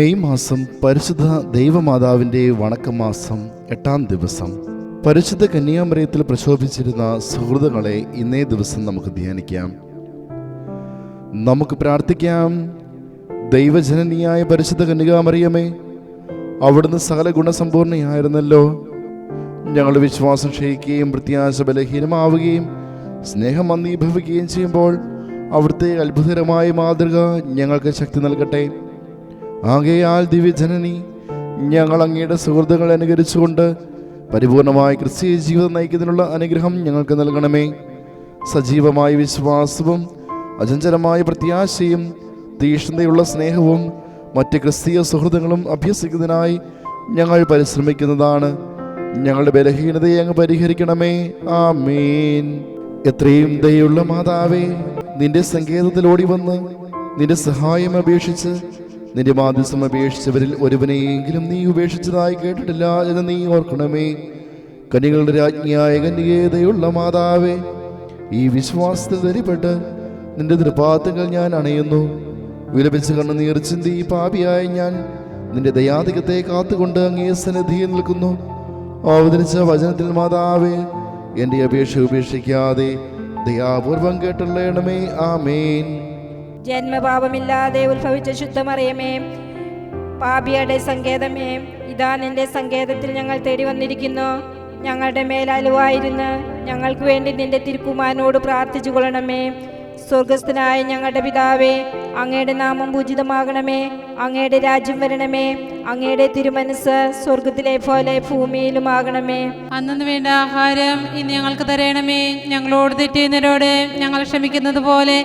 May മാസം പരിശുദ്ധ ദൈവമാതാവിന്റെ വണക്കമാസം എട്ടാം ദിവസം. പരിശുദ്ധ കന്യാമറിയത്തിൽ പ്രശോഭിച്ചിരുന്ന സുഹൃത്തുക്കളെ ഇന്നേ ദിവസം നമുക്ക് ധ്യാനിക്കാം. നമുക്ക് പ്രാർത്ഥിക്കാം. ദൈവജനനിയായ പരിശുദ്ധ കന്യകാമറിയമേ അവിടുന്ന് സകല ഗുണസമ്പൂർണയായിരുന്നല്ലോ. ഞങ്ങൾ വിശ്വാസം ക്ഷയിക്കുകയും പ്രത്യാശ ബലഹീനമാവുകയും സ്നേഹം അന്നീഭവിക്കുകയും ചെയ്യുമ്പോൾ അവിടുത്തെ അത്ഭുതകരമായ മാതൃക ഞങ്ങൾക്ക് ശക്തി നൽകട്ടെ. ആകയാൽ ദിവ്യജനനി ഞങ്ങൾ അങ്ങയുടെ സുഹൃത്തുക്കൾ അനുകരിച്ചുകൊണ്ട് പരിപൂർണമായ ക്രിസ്തീയ ജീവിതം നയിക്കുന്നതിനുള്ള അനുഗ്രഹം ഞങ്ങൾക്ക് നൽകണമേ. സജീവമായ വിശ്വാസവും അചഞ്ചലമായ പ്രത്യാശയും തീക്ഷ്ണതയുള്ള സ്നേഹവും മറ്റ് ക്രിസ്തീയ സുഹൃത്തുക്കളും അഭ്യസിക്കുന്നതിനായി ഞങ്ങൾ പരിശ്രമിക്കുന്നതാണ്. ഞങ്ങളുടെ ബലഹീനതയെ അങ്ങ് പരിഹരിക്കണമേ. ആ മീൻ എത്രയും ദയുള്ള മാതാവേ നിന്റെ സങ്കേതത്തിൽ ഓടി വന്ന് നിന്റെ സഹായം അപേക്ഷിച്ച് നിന്റെ മാധ്യസം അപേക്ഷിച്ചവരിൽ ഒരുവനെയെങ്കിലും നീ ഉപേക്ഷിച്ചതായി കേട്ടിട്ടില്ല എന്ന് നീ ഓർക്കണമേ. കനികളുടെ രാജ്ഞിയായ കന്യകേതയുള്ള മാതാവേ ഈ വിശ്വാസത്തിൽ ധരിപ്പെട്ട് നിന്റെ തൃപാത്തുകൾ ഞാൻ അണയുന്നു. വിലപിച്ച് കണ്ണുനീർ ചിന്തി പാപിയായ ഞാൻ നിന്റെ ദയാധികത്തെ കാത്തുകൊണ്ട് അങ്ങേ സന്നിധിയിൽ നിൽക്കുന്നു. അവതരിച്ച വചനത്തിൽ മാതാവേ എന്റെ അപേക്ഷ ഉപേക്ഷിക്കാതെ ദയാപൂർവം കേട്ടുള്ളണമേ ആമേൻ. ജന്മപാപമില്ലാതെ ഉത്ഭവിച്ച ശുദ്ധമറിയമേ പാപിയുടെ സങ്കേതമേ ഇതാ നിന്റെ സങ്കേതത്തിൽ ഞങ്ങൾ തേടി വന്നിരിക്കുന്നു. ഞങ്ങളുടെ മേലാലുവായിരുന്നു ഞങ്ങൾക്ക് വേണ്ടി നിന്റെ തിരുക്കുമാരനോട് പ്രാർത്ഥിച്ചു കൊള്ളണമേ. സ്വർഗസ്ഥനായ ഞങ്ങളുടെ പിതാവേ അങ്ങയുടെ നാമം പൂജിതമാകണമേ. അങ്ങയുടെ രാജ്യം വരണമേ. അങ്ങയുടെ തിരുമനസ് സ്വർഗത്തിലെ പോലെ ഭൂമിയിലും ആകണമേ അന്നു വേണ്ട ആഹാരം ഇന്ന് ഞങ്ങൾക്ക് തരണമേ. ഞങ്ങളോട് തെറ്റുന്നവരോട് ഞങ്ങൾ ക്ഷമിക്കുന്നത് പോലെ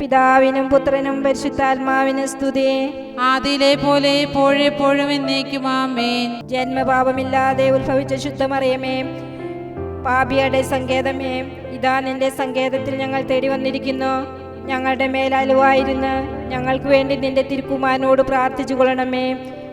പിതാവിനും പുത്രനും പരിശുദ്ധാത്മാവിനും സ്തുതി. ആദിയിലെ പോലെ എപ്പോഴെപ്പോഴും എന്നേക്കും ആമേൻ. ജന്മപാപമില്ലാതെ ഉത്ഭവിച്ച ശുദ്ധമറിയമേ പാപിയുടെ സങ്കേതമേ ഇതാ നിന്റെ സങ്കേതത്തിൽ ഞങ്ങൾ തേടി വന്നിരിക്കുന്നു. ഞങ്ങളുടെ മേലലുവായിരുന്ന് ഞങ്ങൾക്ക് വേണ്ടി നിന്റെ തിരുക്കുമാരനോട് പ്രാർത്ഥിച്ചു കൊള്ളണമേ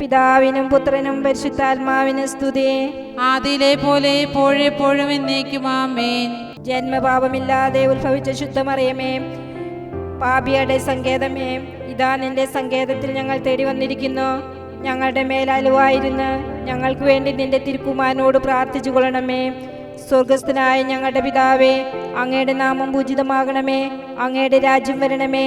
പിതാവിനും പുത്രനും പരിശുദ്ധാത്മാവിന് സ്തുതി. ആദിയിലെ പോലെ എപ്പോഴെപ്പോഴും എന്നേക്കും ആമേൻ. ജന്മപാപമില്ലാതെ ഉത്ഭവിച്ച ശുദ്ധമറിയമേ പാപിയുടെ സങ്കേതമേ ഇതാ നിന്റെ സങ്കേതത്തിൽ ഞങ്ങൾ തേടി വന്നിരിക്കുന്നു. ഞങ്ങളുടെ മേലലുവായിരുന്ന് ഞങ്ങൾക്ക് വേണ്ടി നിന്റെ തിരുക്കുമാരനോട് പ്രാർത്ഥിച്ചു കൊള്ളണമേ സ്വർഗസ്ഥനായ ഞങ്ങളുടെ പിതാവേ അങ്ങയുടെ നാമം പൂജിതമാകണമേ അങ്ങയുടെ രാജ്യം വരണമേ.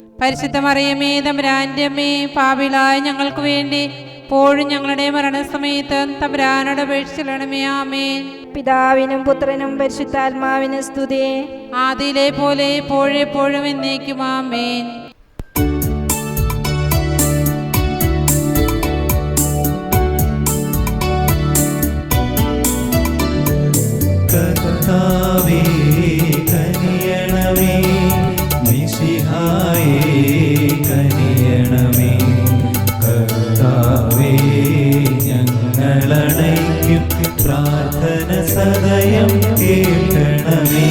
പരിശുദ്ധ മറിയമേ തമ്പുരാന്റെ അമ്മേ പാപിളായ ഞങ്ങൾക്ക് വേണ്ടി പോഴും ഞങ്ങളുടെ മരണസമയത്ത് തമ്പുരാനോട് അപേക്ഷിച്ചിടണമേ ആമേൻ. പിതാവിനും പുത്രനും പരിശുദ്ധാത്മാവിനും സ്തുതി. ആദിയിലെ പോലെ എപ്പോഴെപ്പോഴും എന്നേക്കും ആമേൻ സദയം കേൾക്കണമേ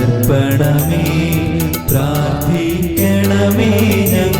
സമർപ്പണമേ പ്രാർത്ഥിക്കണമേ ഞങ്ങൾക്കാ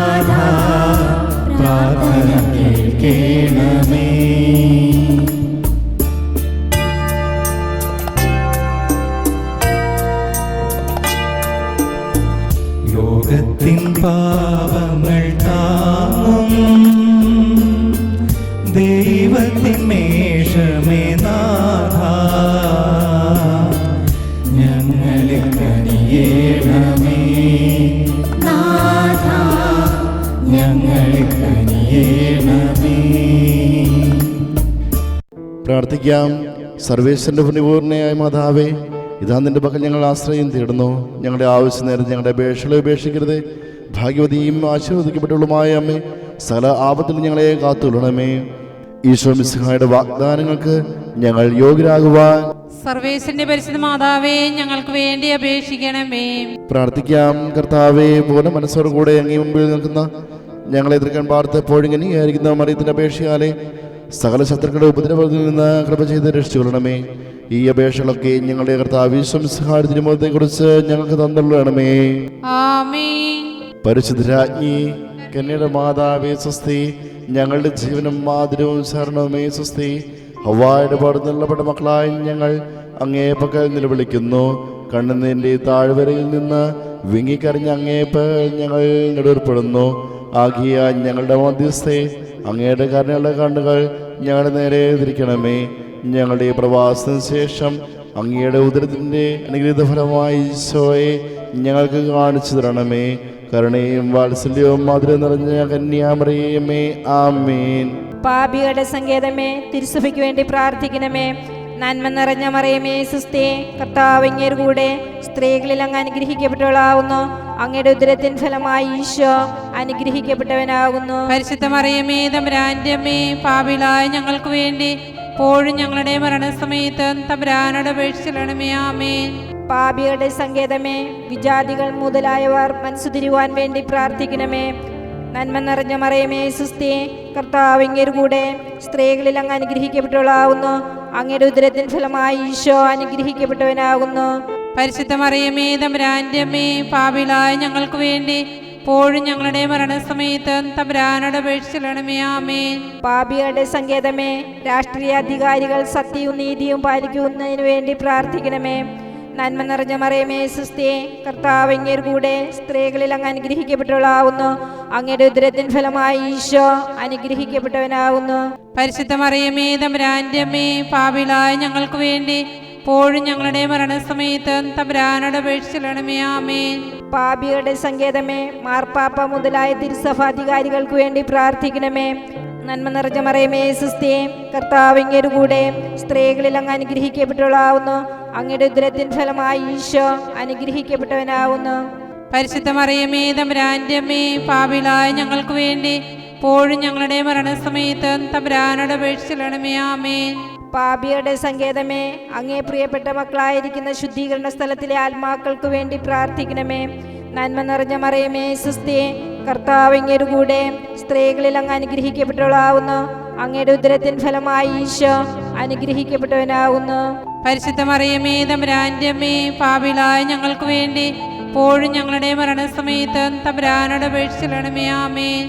കേൾക്കേണമേ ലോകത്തിൻ പാപങ്ങൾ താങ്ങും. ദൈവത്തിൻ മേഷമേ നാഥ. ഞങ്ങളെ കനിയേണമേ. പ്രാർത്ഥിക്കാം. സർവേശ്വരന്റെ പുണ്യപൂർണയായ മാതാവേ ഇതാ നിന്റെ പക്കൽ ഞങ്ങൾ ആശ്രയം തേടുന്നു. ഞങ്ങളുടെ ആവശ്യം നേരം ഞങ്ങളുടെ അപേക്ഷകളെ ഉപേക്ഷിക്കരുത്. ഭാഗ്യവതിയും ആശീർവദിക്കപ്പെട്ടുള്ളതുമായ അമ്മേ സകല ആപത്തിൽ ഞങ്ങളെ കാത്തുകൊള്ളണമേ. ഈശോ മിസ്ഹായുടെ വാഗ്ദാനങ്ങൾക്ക് ഞങ്ങൾ യോഗ്യരാകുവാൻ സർവേശ്വരന്റെ പരിശുദ്ധ മാതാവേ ഞങ്ങൾക്ക് വേണ്ടി അപേക്ഷിക്കണമേ. പ്രാർത്ഥിക്കാം. കർത്താവേ പോലെ മനസ്സോടുകൂടെ അങ്ങേ മുമ്പിൽ നിൽക്കുന്ന ഞങ്ങളെ എതിർക്കാൻ പാർത്തപ്പോഴും ഇങ്ങനെയായിരിക്കുന്ന മറിയത്തിന്റെ അപേക്ഷയാലെ സകല ശത്രുക്കളുടെ ഉപദ്രവത്തിൽ നിന്ന് കൃപ ചെയ്ത് രക്ഷിച്ചുകൊള്ളണമേ. ഈ അപേക്ഷകളൊക്കെ ഞങ്ങളുടെ കർത്താവ് കുറിച്ച് ഞങ്ങൾക്ക് തന്നുള്ളണമേ പരിശുദ്ധരാജ്ഞി കന്യയുടെ മാതാവേ സ്വസ്തി ഞങ്ങളുടെ ജീവനും മാതിരവും ശരണവുമേ സ്വസ്തി. ഹവായുടെ പാട് നിലപെട്ട മക്കളായ ഞങ്ങൾ അങ്ങേ പക്കൽ നിലവിളിക്കുന്നു. കണ്ണുനീരിന്റെ താഴ്വരയിൽ നിന്ന് വിങ്ങിക്കറിഞ്ഞ അങ്ങേ പകൽ ഞങ്ങൾ നെടുവർപ്പെടുന്നു ആകിയ ഞങ്ങളുടെ മധ്യസ്ഥെ അങ്ങയുടെ കരുണയുള്ള കണ്ണുകൾ ഞങ്ങളുടെ നേരെ തിരിക്കണമേ ഞങ്ങളുടെ ഈ പ്രവാസത്തിന് ശേഷം അങ്ങയുടെ ഉദരത്തിന്റെ അനുഗ്രഹീത ഫലമായി ഈശോയെ ഞങ്ങൾക്ക് കാണിച്ചു തരണമേ. കരുണയും വാത്സല്യവും മധുരം നിറഞ്ഞ കന്യാമറിയമേ. ആമേൻ. പാപികളുടെ സങ്കേതമേ തിരുസഭയ്ക്ക് വേണ്ടി പ്രാർത്ഥിക്കണമേ. നന്മ നിറഞ്ഞ മറിയമേ സുസ്ഥേ കർത്താവ് കൂടെ സ്ത്രീകളിൽ അങ്ങ് അനുഗ്രഹിക്കപ്പെട്ടവളാവുന്നു. അങ്ങയുടെ ഉദരത്തിൻ ഫലമായി ഈശോ അനുഗ്രഹിക്കപ്പെട്ടവനാകുന്നു. പരിശുദ്ധ മറിയമേ തമ്പുരാന്റെ അമ്മേ പാപിളായ ഞങ്ങൾക്ക് വേണ്ടി പോഴും ഞങ്ങളുടെ മരണസമയത്ത് തമ്പുരാനോട് അപേക്ഷിച്ചിടണമേ ആമേൻ. പാപികളുടെ സങ്കേതമേ വിജാതികൾ മുതലായവർ മനസ്സുതിരുവാൻ വേണ്ടി പ്രാർത്ഥിക്കണമേ. നന്മ നിറഞ്ഞ മറയമേ സുസ്തി കർത്താവ് അങ്ങേര് കൂടെ സ്ത്രീകളിൽ അങ്ങ് അനുഗ്രഹിക്കപ്പെട്ടവളാവുന്നു. അങ്ങയുടെ ഉദരത്തിൻ ഫലമായി ഈശോ അനുഗ്രഹിക്കപ്പെട്ടവനാകുന്നു പരിശുദ്ധ മറിയമേ തമ്പുരാന്റെ അമ്മേ ഞങ്ങൾക്ക് വേണ്ടി പോഴും ഞങ്ങളുടെ മരണസമയത്ത് തമ്പുരാനോട് അപേക്ഷിച്ചിടണമേ ആമേ പാപികളുടെ സങ്കേതമേ രാഷ്ട്രീയ അധികാരികൾ സത്യവും നീതിയും പാലിക്കുന്നതിന് വേണ്ടി പ്രാർത്ഥിക്കണമേ. നന്മ നിറഞ്ഞ മറിയമേ സുസ്ഥേ കർത്താവ് കൂടെ സ്ത്രീകളിൽ അങ്ങ് അനുഗ്രഹിക്കപ്പെട്ടവളാവുന്നു. അങ്ങയുടെ ഉദരത്തിൻ ഫലമായി ഈശോ അനുഗ്രഹിക്കപ്പെട്ടവനാവുന്നു. പരിശുദ്ധ മറിയമേ തമ്പുരാന്റെ അമ്മേ പാപിളായ ഞങ്ങൾക്ക് വേണ്ടി പോഴും ഞങ്ങളുടെ മരണസമയത്ത് തമ്പുരാനോട് അപേക്ഷിച്ചിടണമേ ആമേൻ. പാപികളുടെ സങ്കേതമേ മാർപ്പാപ്പ മുതലായ തിരുസഭാധികാരികൾക്ക് വേണ്ടി പ്രാർത്ഥിക്കണമേ. നന്മ നിറഞ്ഞ മറിയമേ സുസ്ഥേ കർത്താവ് അങ്ങേര് കൂടെ സ്ത്രീകളിൽ അങ്ങ് അനുഗ്രഹിക്കപ്പെട്ടവളാവുന്നു. അങ്ങയുടെ ഉദരത്തിൻ ഫലമായി ഈശോ അനുഗ്രഹിക്കപ്പെട്ടവനാവുന്നു. പരിശുദ്ധ മറിയമേ പാപിളായ ഞങ്ങൾക്ക് വേണ്ടി പോഴും ഞങ്ങളുടെ മരണസമയത്ത് തമ്പുരാനോട് അപേക്ഷിച്ചിടണമേ ആമേൻ. പാപിയുടെ സങ്കേതമേ അങ്ങേ പ്രിയപ്പെട്ട മക്കളായിരിക്കുന്ന ശുദ്ധീകരണ സ്ഥലത്തിലെ ആത്മാക്കൾക്ക് വേണ്ടി പ്രാർത്ഥിക്കണമേ. നന്മ നിറഞ്ഞ മറിയമേ സുസ്ഥിയെ കർത്താവ് അങ്ങേരു കൂടെ സ്ത്രീകളിൽ അങ്ങ് അനുഗ്രഹിക്കപ്പെട്ടവളാവുന്നു. അങ്ങയുടെ ഉദരത്തിൻ ഫലമായി ഈശോ അനുഗ്രഹിക്കപ്പെട്ടവനാവുന്നു. പരിശുദ്ധ മറിയമേ തമ്പുരാന്റെ പാപിലായ ഞങ്ങൾക്ക് വേണ്ടി പോഴും ഞങ്ങളുടെ മരണസമയത്ത് തമ്പുരാനോട് അപേക്ഷിച്ചിടണമേ ആമേൻ.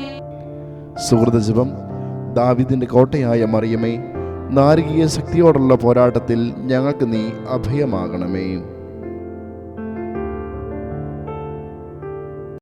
സുഹൃതജപം ദാവിദിന്റെ കോട്ടയായ മറിയമേ നാരകീയ ശക്തിയോടുള്ള പോരാട്ടത്തിൽ ഞങ്ങൾക്ക് നീ അഭയമാകണമേ.